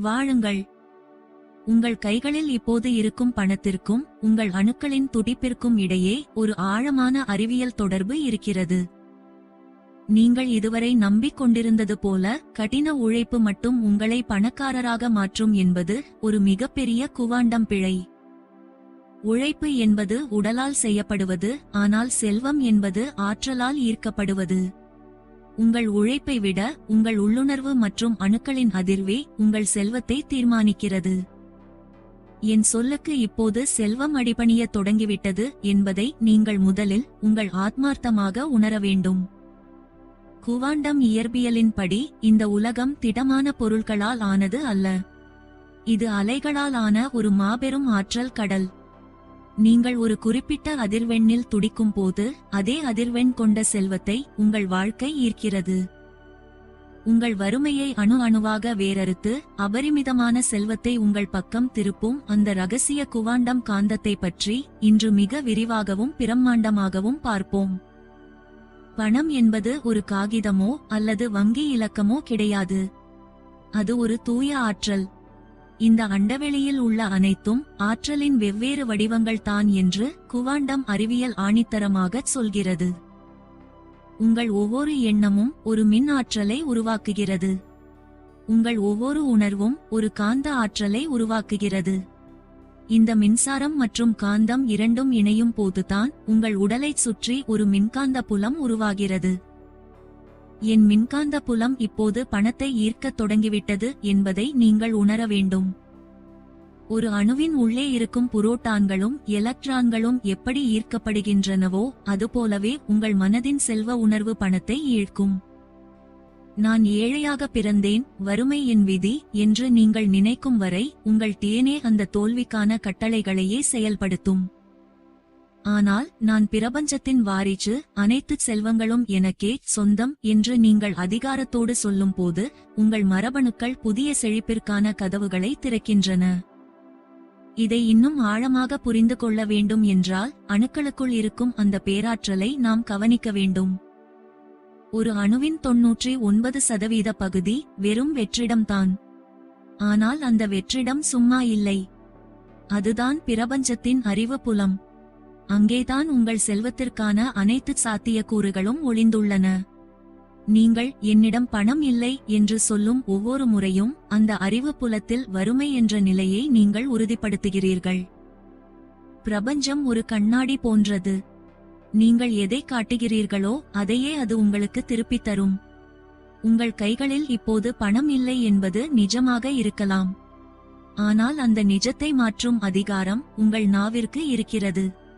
வாழுங்கள். உங்கள் கைகளில் இப்போது இருக்கும் பணத்திற்கும் உங்கள் அணுக்களின் துடிப்பிற்கும் இடையே ஒரு ஆழமான அறிவியல் தொடர்பு இருக்கிறது. நீங்கள் இதுவரை நம்பிக்கொண்டிருந்தது போல கடின உழைப்பு மட்டும் உங்களை பணக்காரராக மாற்றும் என்பது ஒரு மிகப்பெரிய குவாண்டம் பிழை. உழைப்பு என்பது உடலால் செய்யப்படுவது ஆனால் செல்வம் என்பது ஆற்றலால் ஈர்க்கப்படுவது. உங்கள் உழைப்பை விட உங்கள் உள்ளுணர்வு மற்றும் அணுக்களின் அதிர்வே உங்கள் செல்வத்தை தீர்மானிக்கிறது. என் சொல்லுக்கு இப்போது செல்வம் அடிபணிய தொடங்கிவிட்டது என்பதை நீங்கள் முதலில் உங்கள் ஆத்மார்த்தமாக உணர வேண்டும். குவாண்டம் இயற்பியலின்படி இந்த உலகம் திடமான பொருள்களால் ஆனது அல்ல. இது அலைகளால் ஆன ஒரு மாபெரும் ஆற்றல் கடல். நீங்கள் ஒரு குறிப்பிட்ட அதிர்வெண்ணில் துடிக்கும் போது அதே அதிர்வெண் கொண்ட செல்வத்தை உங்கள் வாழ்க்கை ஈர்க்கிறது. உங்கள் வறுமையை அணு அணுவாக வேறறுத்து அபரிமிதமான செல்வத்தை உங்கள் பக்கம் திருப்பும் அந்த ரகசிய குவாண்டம் காந்தத்தை பற்றி இன்று மிக விரிவாகவும் பிரம்மாண்டமாகவும் பார்ப்போம். பணம் என்பது ஒரு காகிதமோ அல்லது வங்கி இலக்கமோ கிடையாது. அது ஒரு தூய ஆற்றல். இந்த அண்டவெளியில் உள்ள அனைத்தும் ஆற்றலின் வெவ்வேறு வடிவங்கள் தான் என்று குவாண்டம் அறிவியல் ஆணித்தரமாகச் சொல்கிறது. உங்கள் ஒவ்வொரு எண்ணமும் ஒரு மின் ஆற்றலை உருவாக்குகிறது. உங்கள் ஒவ்வொரு உணர்வும் ஒரு காந்த ஆற்றலை உருவாக்குகிறது. இந்த மின்சாரம் மற்றும் காந்தம் இரண்டும் இணையும் போதுதான் உங்கள் உடலைச் சுற்றி ஒரு மின்காந்த புலம் உருவாகிறது. என் மின்காந்த புலம் இப்போது பணத்தை ஈர்க்கத் தொடங்கிவிட்டது என்பதை நீங்கள் உணர வேண்டும். ஒரு அணுவின் உள்ளே இருக்கும் புரோட்டான்களும் எலக்ட்ரான்களும் எப்படி ஈர்க்கப்படுகின்றனவோ அதுபோலவே உங்கள் மனதின் செல்வ உணர்வு பணத்தை ஈழ்க்கும். நான் ஏழையாக பிறந்தேன் வறுமை என் விதி என்று நீங்கள் நினைக்கும் வரை உங்கள் தேனே அந்த தோல்விக்கான கட்டளைகளையே செயல்படுத்தும். ஆனால் நான் பிரபஞ்சத்தின் வாரிச்சு அனைத்து செல்வங்களும் எனக்கே சொந்தம் என்று நீங்கள் அதிகாரத்தோடு சொல்லும்போது உங்கள் மரபணுக்கள் புதிய செழிப்பிற்கான கதவுகளை திறக்கின்றன. இதை இன்னும் ஆழமாக புரிந்து கொள்ள வேண்டும் என்றால் அணுக்களுக்குள் இருக்கும் அந்த பேராற்றலை நாம் கவனிக்க வேண்டும். ஒரு அணுவின் தொன்னூற்றி ஒன்பது சதவீத பகுதி வெறும் வெற்றிடம்தான். ஆனால் அந்த வெற்றிடம் சும்மா இல்லை. அதுதான் பிரபஞ்சத்தின் அறிவு புலம். அங்கேதான் உங்கள் செல்வத்திற்கான அனைத்து சாத்தியக்கூறுகளும் ஒளிந்துள்ளன. நீங்கள் என்னிடம் பணம் இல்லை என்று சொல்லும் ஒவ்வொரு முறையும் அந்த அறிவு புலத்தில் வறுமை என்ற நிலையை நீங்கள் உறுதிப்படுத்துகிறீர்கள். பிரபஞ்சம் ஒரு கண்ணாடி போன்றது. நீங்கள் எதை காட்டுகிறீர்களோ அதையே அது உங்களுக்கு திருப்பித் தரும். உங்கள் கைகளில் இப்போது பணம் இல்லை என்பது நிஜமாக இருக்கலாம். ஆனால் அந்த நிஜத்தை மாற்றும் அதிகாரம் உங்கள் நாவிற்கு இருக்கிறது.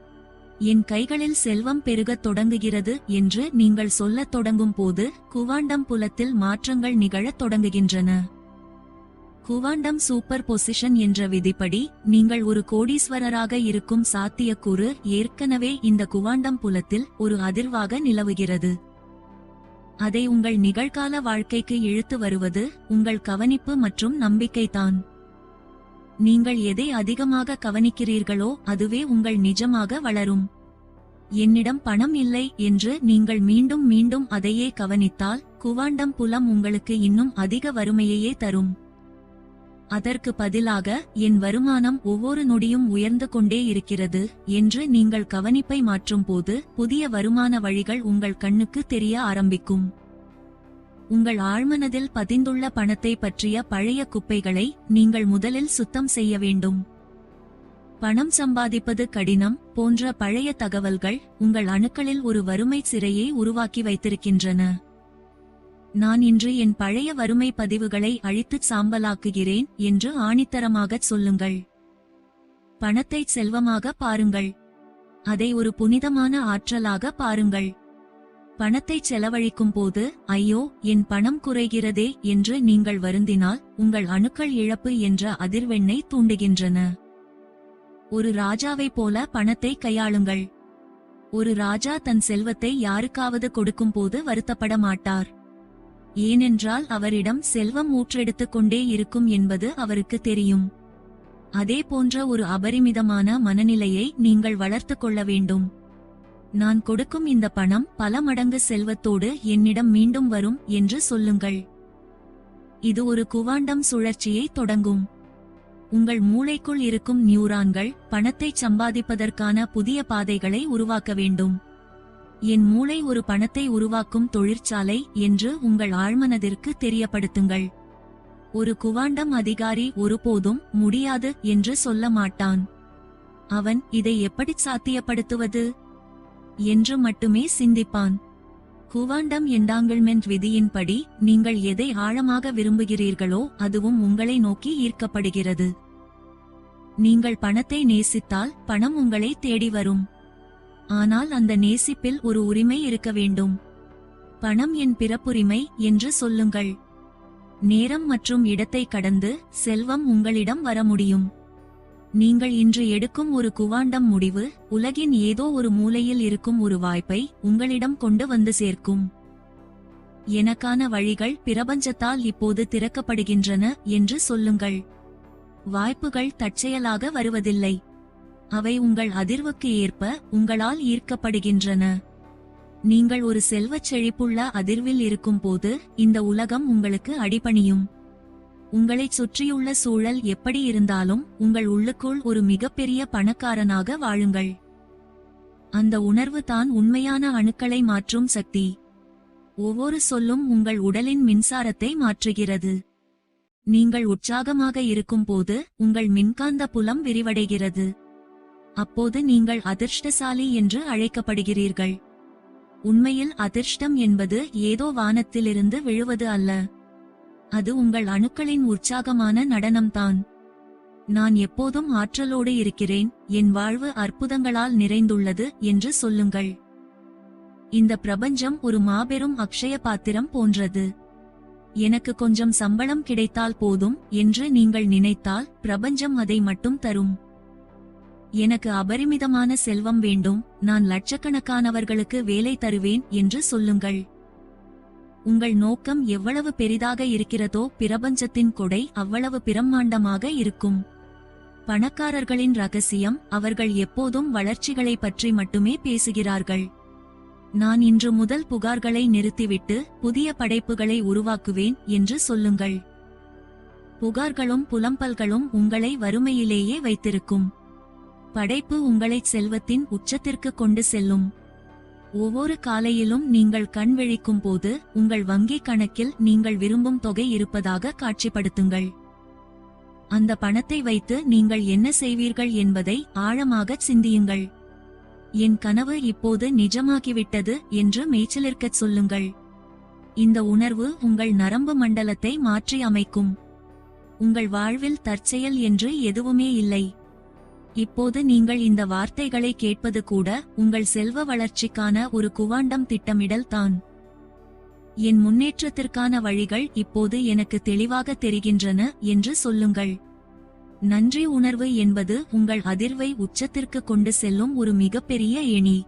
என் கைகளில் செல்வம் பெருகத் தொடங்குகிறது என்று நீங்கள் சொல்லத் தொடங்கும் போது குவாண்டம் புலத்தில் மாற்றங்கள் நிகழத் தொடங்குகின்றன. குவாண்டம் சூப்பர் பொசிஷன் என்ற விதிப்படி நீங்கள் ஒரு கோடீஸ்வரராக இருக்கும் சாத்தியக்கூறு ஏற்கனவே இந்த குவாண்டம் புலத்தில் ஒரு அதிர்வாக நிலவுகிறது. அதை உங்கள் நிகழ்கால வாழ்க்கைக்கு இழுத்து வருவது உங்கள் கவனிப்பு மற்றும் நம்பிக்கைதான். நீங்கள் எதை அதிகமாக கவனிக்கிறீர்களோ அதுவே உங்கள் நிஜமாக வளரும். என்னிடம் பணம் இல்லை என்று நீங்கள் மீண்டும் மீண்டும் அதையே கவனித்தால் குவாண்டம் புலம் உங்களுக்கு இன்னும் அதிக வறுமையையே தரும். அதற்கு பதிலாக என் வருமானம் ஒவ்வொரு நொடியும் உயர்ந்து கொண்டே இருக்கிறது என்று நீங்கள் கவனிப்பை மாற்றும் போது புதிய வருமான வழிகள் உங்கள் கண்ணுக்கு தெரிய ஆரம்பிக்கும். உங்கள் ஆழ்மனதில் பதிந்துள்ள பணத்தை பற்றிய பழைய குப்பைகளை நீங்கள் முதலில் சுத்தம் செய்ய வேண்டும். பணம் சம்பாதிப்பது கடினம் போன்ற பழைய தகவல்கள் உங்கள் அணுக்களில் ஒரு வறுமை சிறையை உருவாக்கி வைத்திருக்கின்றன. நான் இன்று என் பழைய வறுமை பதிவுகளை அழித்துச் சாம்பலாக்குகிறேன் என்று ஆணித்தரமாகச் சொல்லுங்கள். பணத்தை செல்வமாக பாருங்கள். அதை ஒரு புனிதமான ஆற்றலாக பாருங்கள். பணத்தை செலவழிக்கும் போது ஐயோ என் பணம் குறைகிறதே என்று நீங்கள் வருந்தினால் உங்கள் அணுக்கள் இழப்பு என்ற அதிர்வெண்ணை தூண்டுகின்றன. ஒரு ராஜாவைப் போல பணத்தை கையாளுங்கள். ஒரு ராஜா தன் செல்வத்தை யாருக்காவது கொடுக்கும்போது வருத்தப்பட மாட்டார். ஏனென்றால் அவரிடம் செல்வம் ஊற்றெடுத்துக் கொண்டே இருக்கும் என்பது அவருக்கு தெரியும். அதே போன்ற ஒரு அபரிமிதமான மனநிலையை நீங்கள் வளர்த்துக் கொள்ள வேண்டும். நான் கொடுக்கும் இந்த பணம் பல மடங்கு செல்வத்தோடு என்னிடம் மீண்டும் வரும் என்று சொல்லுங்கள். இது ஒரு குவாண்டம் சுழற்சியை தொடங்கும். உங்கள் மூளைக்குள் இருக்கும் நியூரான்கள் பணத்தை சம்பாதிப்பதற்கான புதிய பாதைகளை உருவாக்க வேண்டும். என் மூளை ஒரு பணத்தை உருவாக்கும் தொழிற்சாலை என்று உங்கள் ஆழ்மனதிற்கு தெரியப்படுத்துங்கள். ஒரு குவாண்டம் அதிகாரி ஒருபோதும் முடியாது என்று சொல்ல மாட்டான். அவன் இதை எப்படி சாத்தியப்படுத்துவது? என்று மட்டுமே சிந்திப்பான். குவாண்டம் என்டாங்கிள்மெண்ட் விதியின்படி நீங்கள் எதை ஆழமாக விரும்புகிறீர்களோ அதுவும் உங்களை நோக்கி ஈர்க்கப்படுகிறது. நீங்கள் பணத்தை நேசித்தால் பணம் உங்களை தேடி வரும். ஆனால் அந்த நேசிப்பில் ஒரு உரிமை இருக்க வேண்டும். பணம் என் பிறப்புரிமை என்று சொல்லுங்கள். நேரம் மற்றும் இடத்தை கடந்து செல்வம் உங்களிடம் வர முடியும். நீங்கள் இன்று எடுக்கும் ஒரு குவாண்டம் முடிவு உலகின் ஏதோ ஒரு மூலையில் இருக்கும் ஒரு வாய்ப்பை உங்களிடம் கொண்டு வந்து சேர்க்கும். எனக்கான வழிகள் பிரபஞ்சத்தால் இப்போது திறக்கப்படுகின்றன என்று சொல்லுங்கள். வாய்ப்புகள் தற்செயலாக வருவதில்லை. அவை உங்கள் அதிர்வுக்கு ஏற்ப உங்களால் ஈர்க்கப்படுகின்றன. நீங்கள் ஒரு செல்வச் செழிப்புள்ள அதிர்வில் இருக்கும்போது இந்த உலகம் உங்களுக்கு அடிபணியும். உங்களைச் சுற்றியுள்ள சூழல் எப்படி இருந்தாலும் உங்கள் உள்ளுக்குள் ஒரு மிகப்பெரிய பணக்காரனாக வாழுங்கள். அந்த உணர்வு தான் உண்மையான அணுக்களை மாற்றும் சக்தி. ஒவ்வொரு சொல்லும் உங்கள் உடலின் மின்சாரத்தை மாற்றுகிறது. நீங்கள் உற்சாகமாக இருக்கும்போது உங்கள் மின்காந்த புலம் விரிவடைகிறது. அப்போது நீங்கள் அதிர்ஷ்டசாலி என்று அழைக்கப்படுகிறீர்கள். உண்மையில் அதிர்ஷ்டம் என்பது ஏதோ வானத்திலிருந்து விழுவது அல்ல. அது உங்கள் அணுக்களின் உற்சாகமான நடனம்தான். நான் எப்போதும் ஆற்றலோடு இருக்கிறேன் என் வாழ்வு அற்புதங்களால் நிறைந்துள்ளது என்று சொல்லுங்கள். இந்த பிரபஞ்சம் ஒரு மாபெரும் அக்ஷய பாத்திரம் போன்றது. எனக்கு கொஞ்சம் சம்பளம் கிடைத்தால் போதும் என்று நீங்கள் நினைத்தால் பிரபஞ்சம் அதை மட்டும் தரும். எனக்கு அபரிமிதமான செல்வம் வேண்டும் நான் லட்சக்கணக்கானவர்களுக்கு வேலை தருவேன் என்று சொல்லுங்கள். உங்கள் நோக்கம் எவ்வளவு பெரிதாக இருக்கிறதோ பிரபஞ்சத்தின் கொடை அவ்வளவு பிரம்மாண்டமாக இருக்கும். பணக்காரர்களின் ரகசியம் அவர்கள் எப்போதும் வளர்ச்சிகளை பற்றி மட்டுமே பேசுகிறார்கள். நான் இன்று முதல் புகார்களை நிறுத்திவிட்டு புதிய படைப்புகளை உருவாக்குவேன் என்று சொல்லுங்கள். புகார்களும் புலம்பல்களும் உங்களை வறுமையிலேயே வைத்திருக்கும். படைப்பு உங்களை செல்வத்தின் உச்சத்திற்கு கொண்டு செல்லும். ஒவ்வொரு காலையிலும் நீங்கள் கண் விழிக்கும் போது உங்கள் வங்கி கணக்கில் நீங்கள் விரும்பும் தொகை இருப்பதாக காட்சிப்படுத்துங்கள். அந்த பணத்தை வைத்து நீங்கள் என்ன செய்வீர்கள் என்பதை ஆழமாக சிந்தியுங்கள். என் கனவு இப்போது நிஜமாகிவிட்டது என்று மேய்ச்சலிற்கச் சொல்லுங்கள். இந்த உணர்வு உங்கள் நரம்பு மண்டலத்தை மாற்றி அமைக்கும் உங்கள் வாழ்வில் தற்செயல் என்று எதுவுமே இல்லை. இப்போது நீங்கள் இந்த வார்த்தைகளை கேட்பது கூட உங்கள் செல்வ வளர்ச்சிக்கான ஒரு குவாண்டம் திட்டமிடல் தான். என் முன்னேற்றத்திற்கான வழிகள் இப்போது எனக்கு தெளிவாக தெரிகின்றன என்று சொல்லுங்கள். நன்றி உணர்வு என்பது உங்கள் அதிர்வை உச்சத்திற்கு கொண்டு செல்லும் ஒரு மிகப்பெரிய எணி.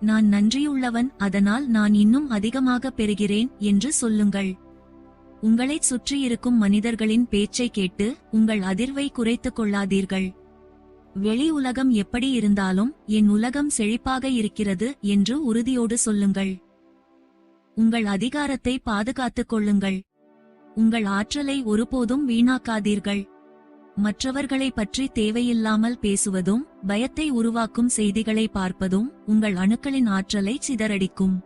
நான் நன்றியுள்ளவன் அதனால் நான் இன்னும் அதிகமாக பெறுகிறேன் என்று சொல்லுங்கள். உங்களைச் சுற்றியிருக்கும் மனிதர்களின் பேச்சை கேட்டு உங்கள் அதிர்வை குறைத்துக் கொள்ளாதீர்கள். வெளி உலகம் எப்படி இருந்தாலும் என் உலகம் செழிப்பாக இருக்கிறது என்று உறுதியோடு சொல்லுங்கள். உங்கள் அதிகாரத்தை பாதுகாத்துக் கொள்ளுங்கள். உங்கள் ஆற்றலை ஒருபோதும் வீணாக்காதீர்கள். மற்றவர்களை பற்றி தேவையில்லாமல் பேசுவதும் பயத்தை உருவாக்கும் செய்திகளை பார்ப்பதும் உங்கள் அணுக்களின் ஆற்றலை சிதறடிக்கும்.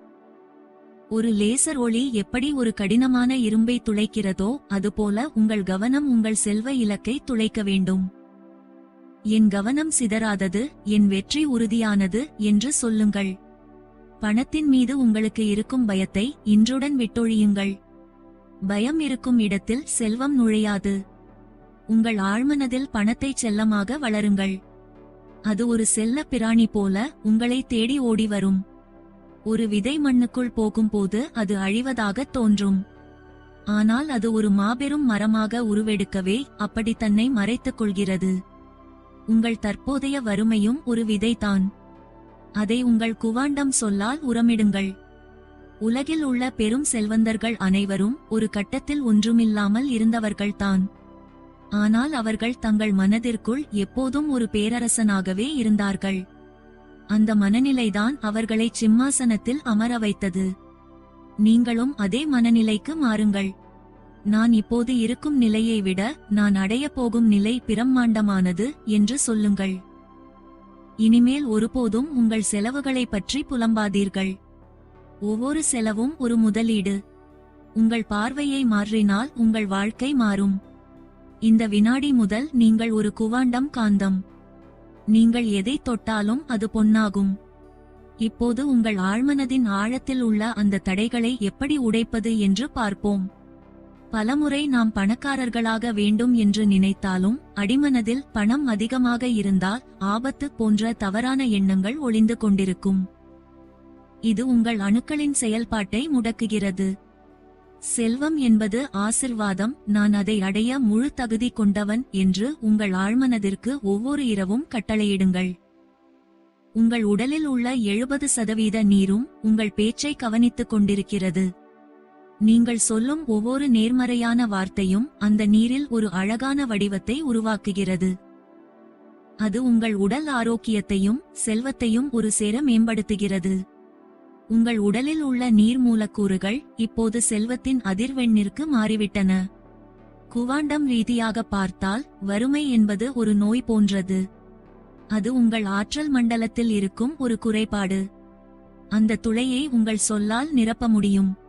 ஒரு லேசர் ஒளி எப்படி ஒரு கடினமான இரும்பை துளைக்கிறதோ அதுபோல உங்கள் கவனம் உங்கள் செல்வ இலக்கை துளைக்க வேண்டும். என் கவனம் சிதறாதது என் வெற்றி உறுதியானது என்று சொல்லுங்கள். பணத்தின் மீது உங்களுக்கு இருக்கும் பயத்தை இன்றுடன் விட்டொழியுங்கள். பயம் இருக்கும் இடத்தில் செல்வம் நுழையாது. உங்கள் ஆழ்மனதில் பணத்தை செல்லமாக வளருங்கள். அது ஒரு செல்ல பிராணி போல உங்களை தேடி ஓடி வரும். ஒரு விதை மண்ணுக்குள் போகும்போது அது அழிவதாக தோன்றும். ஆனால் அது ஒரு மாபெரும் மரமாக உருவெடுக்கவே அப்படி தன்னை மறைத்துக் கொள்கிறது. உங்கள் தற்போதைய வறுமையும் ஒரு விதைதான். அதை உங்கள் குவாண்டம் சொல்லால் உரமிடுங்கள். உலகில் உள்ள பெரும் செல்வந்தர்கள் அனைவரும் ஒரு கட்டத்தில் ஒன்றுமில்லாமல் இருந்தவர்கள்தான். ஆனால் அவர்கள் தங்கள் மனதிற்குள் எப்போதும் ஒரு பேரரசனாகவே இருந்தார்கள். அந்த மனநிலைதான் அவர்களை சிம்மாசனத்தில் அமர வைத்தது. நீங்களும் அதே மனநிலைக்கு மாறுங்கள். நான் இப்போது இருக்கும் நிலையை விட நான் அடைய போகும் நிலை பிரம்மாண்டமானது என்று சொல்லுங்கள். இனிமேல் ஒருபோதும் உங்கள் செலவுகளை பற்றி புலம்பாதீர்கள். ஒவ்வொரு செலவும் ஒரு முதலீடு. உங்கள் பார்வையை மாற்றினால் உங்கள் வாழ்க்கை மாறும். இந்த வினாடி முதல் நீங்கள் ஒரு குவாண்டம் காந்தம். நீங்கள் எதை தொட்டாலும் அது பொன்னாகும். இப்போது உங்கள் ஆழ்மனதின் ஆழத்தில் உள்ள அந்த தடைகளை எப்படி உடைப்பது என்று பார்ப்போம். பலமுறை நாம் பணக்காரர்களாக வேண்டும் என்று நினைத்தாலும் அடிமனதில் பணம் அதிகமாக இருந்தால் ஆபத்து போன்ற தவறான எண்ணங்கள் ஒளிந்து கொண்டிருக்கும். இது உங்கள் அணுக்களின் செயல்பாட்டை முடக்குகிறது. செல்வம் என்பது ஆசிர்வாதம் நான் அதை அடைய முழு தகுதி கொண்டவன் என்று உங்கள் ஆழ்மனதிற்கு ஒவ்வொரு இரவும் கட்டளையிடுங்கள். உங்கள் உடலில் உள்ள எழுபது சதவீத நீரும் உங்கள் பேச்சை கவனித்துக் கொண்டிருக்கிறது. நீங்கள் சொல்லும் ஒவ்வொரு நேர்மறையான வார்த்தையும் அந்த நீரில் ஒரு அழகான வடிவத்தை உருவாக்குகிறது. அது உங்கள் உடல் ஆரோக்கியத்தையும் செல்வத்தையும் ஒரு சேர மேம்படுத்துகிறது. உங்கள் உடலில் உள்ள நீர் மூலக்கூறுகள் இப்போது செல்வத்தின் அதிர்வெண்ணிற்கு மாறிவிட்டன. குவாண்டம் ரீதியாக பார்த்தால் வறுமை என்பது ஒரு நோய் போன்றது. அது உங்கள் ஆற்றல் மண்டலத்தில் இருக்கும் ஒரு குறைபாடு. அந்த துளையை உங்கள் சொல்லால் நிரப்ப முடியும்.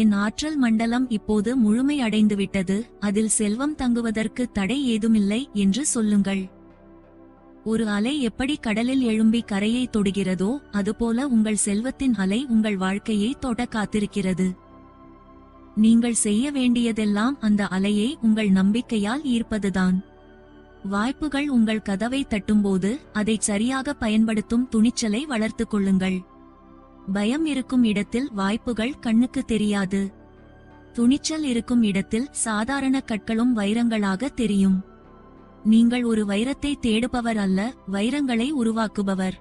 என் ஆற்றல் மண்டலம் இப்போது முழுமையடைந்துவிட்டது அதில் செல்வம் தங்குவதற்கு தடை ஏதுமில்லை என்று சொல்லுங்கள். ஒரு அலை எப்படி கடலில் எழும்பி கரையை தொடுகிறதோ அதுபோல உங்கள் செல்வத்தின் அலை உங்கள் வாழ்க்கையை தொட காத்திருக்கிறது. நீங்கள் செய்ய வேண்டியதெல்லாம் அந்த அலையை உங்கள் நம்பிக்கையால் ஈர்ப்பதுதான். வாய்ப்புகள் உங்கள் கதவை தட்டும்போது அதை சரியாக பயன்படுத்தும் துணிச்சலை வளர்த்துக் கொள்ளுங்கள். பயம் இருக்கும் இடத்தில் வாய்ப்புகள் கண்ணுக்கு தெரியாது. துணிச்சல் இருக்கும் இடத்தில் சாதாரண கற்களும் வைரங்களாக தெரியும். நீங்கள் ஒரு வைரத்தை தேடுபவர் அல்ல வைரங்களை உருவாக்குபவர்.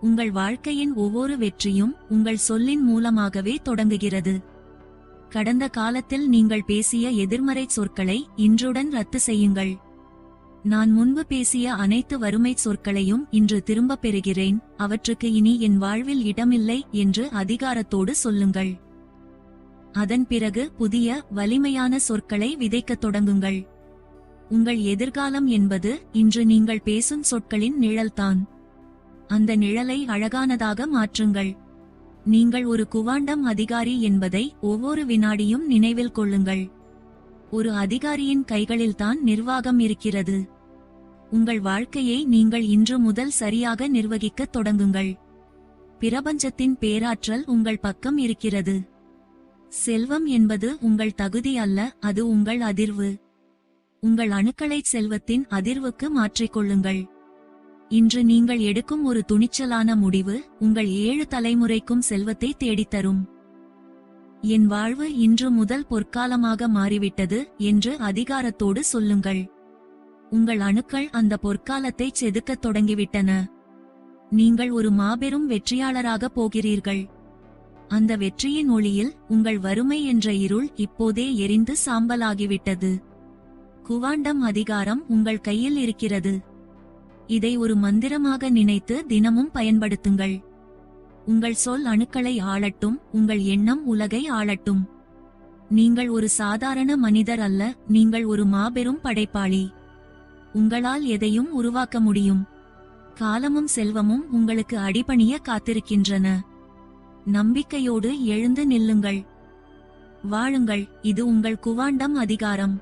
உங்கள் வாழ்க்கையின் ஒவ்வொரு வெற்றியும் உங்கள் சொல்லின் மூலமாகவே தொடங்குகிறது. கடந்த காலத்தில் நீங்கள் பேசிய எதிர்மறை சொற்களை இன்றுடன் ரத்து செய்யுங்கள். நான் முன்பு பேசிய அனைத்து வறுமை சொற்களையும் இன்று திரும்பப் பெறுகிறேன். அவற்றுக்கு இனி என் வாழ்வில் இடமில்லை என்று அதிகாரத்தோடு சொல்லுங்கள். அதன் பிறகு புதிய வலிமையான சொற்களை விதைக்கத் தொடங்குங்கள். உங்கள் எதிர்காலம் என்பது இன்று நீங்கள் பேசும் சொற்களின் நிழல்தான். அந்த நிழலை அழகானதாக மாற்றுங்கள். நீங்கள் ஒரு குவாண்டம் அதிகாரி என்பதை ஒவ்வொரு வினாடியும் நினைவில் கொள்ளுங்கள். ஒரு அதிகாரியின் கைகளில்தான் நிர்வாகம் இருக்கிறது. உங்கள் வாழ்க்கையை நீங்கள் இன்று முதல் சரியாக நிர்வகிக்கத் தொடங்குங்கள். பிரபஞ்சத்தின் பேராற்றல் உங்கள் பக்கம் இருக்கிறது. செல்வம் என்பது உங்கள் தகுதி அல்ல அது உங்கள் அதிர்வு. உங்கள் அணுக்களை செல்வத்தின் அதிர்வுக்கு மாற்றிக்கொள்ளுங்கள் இன்று நீங்கள் எடுக்கும் ஒரு துணிச்சலான முடிவு உங்கள் ஏழு தலைமுறைக்கும் செல்வத்தை தேடித்தரும். என் வாழ்வு இன்று முதல் பொற்காலமாக மாறிவிட்டது என்று அதிகாரத்தோடு சொல்லுங்கள். உங்கள் அணுக்கள் அந்த பொற்காலத்தை செதுக்கத் தொடங்கிவிட்டன. நீங்கள் ஒரு மாபெரும் வெற்றியாளராக போகிறீர்கள். அந்த வெற்றியின் ஒளியில் உங்கள் வறுமை என்ற இருள் இப்போதே எரிந்து சாம்பலாகிவிட்டது. குவாண்டம் அதிகாரம் உங்கள் கையில் இருக்கிறது. இதை ஒரு மந்திரமாக நினைத்து தினமும் பயன்படுத்துங்கள். உங்கள் சொல் அணுக்களை ஆளட்டும் உங்கள் எண்ணம் உலகை ஆளட்டும். நீங்கள் ஒரு சாதாரண மனிதர் அல்ல நீங்கள் ஒரு மாபெரும் படைப்பாளி. உங்களால் எதையும் உருவாக்க முடியும். காலமும் செல்வமும் உங்களுக்கு அடிபணிய காத்திருக்கின்றன. நம்பிக்கையோடு எழுந்து நில்லுங்கள். வாழுங்கள் இது உங்கள் குவாண்டம் அதிகாரம்.